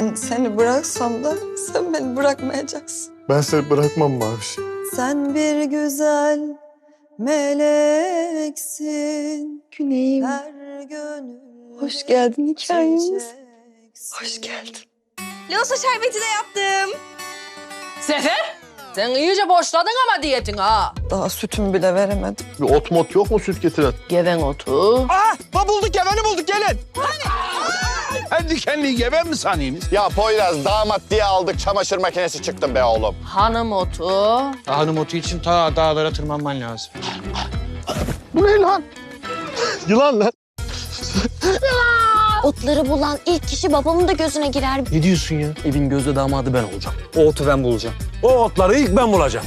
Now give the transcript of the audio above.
Ben seni bıraksam da sen beni bırakmayacaksın. Ben seni bırakmam Maviş. Sen bir güzel meleksin. Güneyim. Her gönül Hoş geldin hikayemiz. Hoş geldin. Losa şerbeti de yaptım. Sefer, sen iyice boşladın ama diyetin ha. Daha sütümü bile veremedim. Bir ot mot yok mu süt getiren? Geven otu. Ah, bulduk geveni bulduk gelin. Ben dikenliği geven mi sanıyorsunuz? Ya Poyraz damat diye aldık çamaşır makinesi çıktım be oğlum. Hanım otu. Hanım otu için ta dağlara tırmanman lazım. Bu ne lan? Yılan lan. Otları bulan ilk kişi babamın da gözüne girer. Ne diyorsun ya? Evin gözde damadı ben olacağım. O otu ben bulacağım. O otları ilk ben bulacağım.